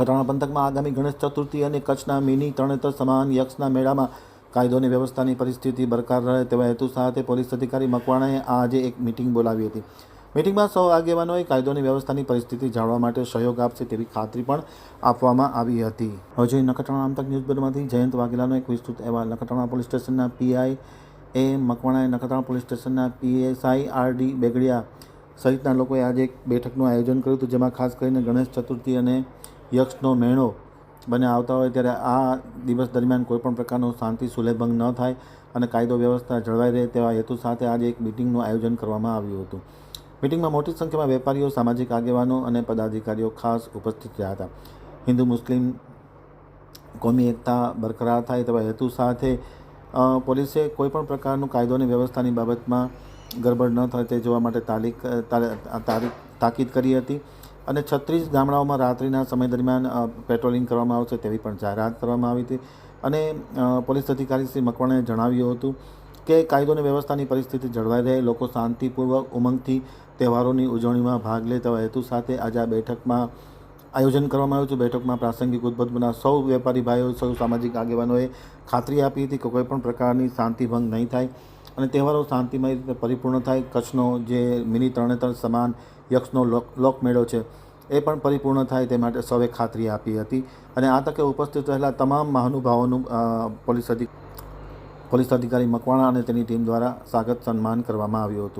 નખત્રાણા પંથકમાં આગામી ગણેશ ચતુર્થી અને કચ્છના મિની તરણેતર સમાન યક્ષના મેળામાં કાયદો અને વ્યવસ્થાની પરિસ્થિતિ બરકરાર રહે તેવા હેતુ સાથે પોલીસ અધિકારી મકવાણાએ આજે એક મિટિંગ બોલાવી હતી. મિટિંગમાં સૌ આગેવાનોએ કાયદોની વ્યવસ્થાની પરિસ્થિતિ જાણવા માટે સહયોગ આપશે તેવી ખાતરી પણ આપવામાં આવી હતી. હજુ નખત્રાણા આમતક ન્યૂઝ બ્યુરોમાંથી જયંત વાઘેલાનો એક વિસ્તૃત અહેવાલ. નખત્રાણા પોલીસ સ્ટેશનના પીઆઈ એ મકવાણાએ નખત્રાણા પોલીસ સ્ટેશનના પીએસઆઈ આર બેગડિયા સહિતના લોકોએ આજે એક બેઠકનું આયોજન કર્યું હતું, જેમાં ખાસ કરીને ગણેશ ચતુર્થી અને યક્ષનો મેળો બને આવતા હોય ત્યારે આ દિવસ દરમિયાન કોઈપણ પ્રકારનો શાંતિ સુલેભંગ ન થાય અને કાયદો વ્યવસ્થા જળવાઈ રહે તેવા હેતુ સાથે આજે એક મિટિંગનું આયોજન કરવામાં આવ્યું હતું. મિટિંગમાં મોટી સંખ્યામાં વેપારીઓ, સામાજિક આગેવાનો અને પદાધિકારીઓ ખાસ ઉપસ્થિત રહ્યા હતા. હિન્દુ, મુસ્લિમ, કોમી, એકતા બરકરાર થાય તેવા હેતુ સાથે પોલીસે કોઈપણ પ્રકારનું કાયદો અને વ્યવસ્થાની બાબતમાં ગડબડ ન થાય તે જોવા માટે તારીખ તાકીદ કરી હતી. અને છત્રીસ ગામડાઓમાં રાત્રિના સમય દરમિયાન પેટ્રોલિંગ કરવામાં આવશે તેવી પણ જાહેરાત કરવામાં આવી હતી. અને પોલીસ અધિકારી શ્રી મકવાણાએ જણાવ્યું હતું કે કાયદો અને વ્યવસ્થાની પરિસ્થિતિ જળવાઈ રહે, લોકો શાંતિપૂર્વક ઉમંગથી તહેવારોની ઉજવણીમાં ભાગ લે તેવા હેતુ સાથે આજે આ બેઠકમાં આયોજન કરવામાં આવ્યું છે. બેઠકમાં પ્રાસંગિક ઉદ્બોધનના સૌ વેપારી ભાઈઓ, સૌ સામાજિક આગેવાનોએ ખાતરી આપી હતી કે કોઈપણ પ્રકારની શાંતિભંગ નહીં થાય અને તહેવારો શાંતિમય રીતે પરિપૂર્ણ થાય. કચ્છનો જે મિની તરણેતર સમાન યક્ષનો લોક લોકમેળો છે, એ પણ પરિપૂર્ણ થાય તે માટે સૌએ ખાતરી આપી હતી. અને આ તકે ઉપસ્થિત રહેલા તમામ મહાનુભાવોનું પોલીસ અધિક, પોલીસ અધિકારી મકવાણા અને તેની ટીમ દ્વારા સ્વાગત સન્માન કરવામાં આવ્યું હતું.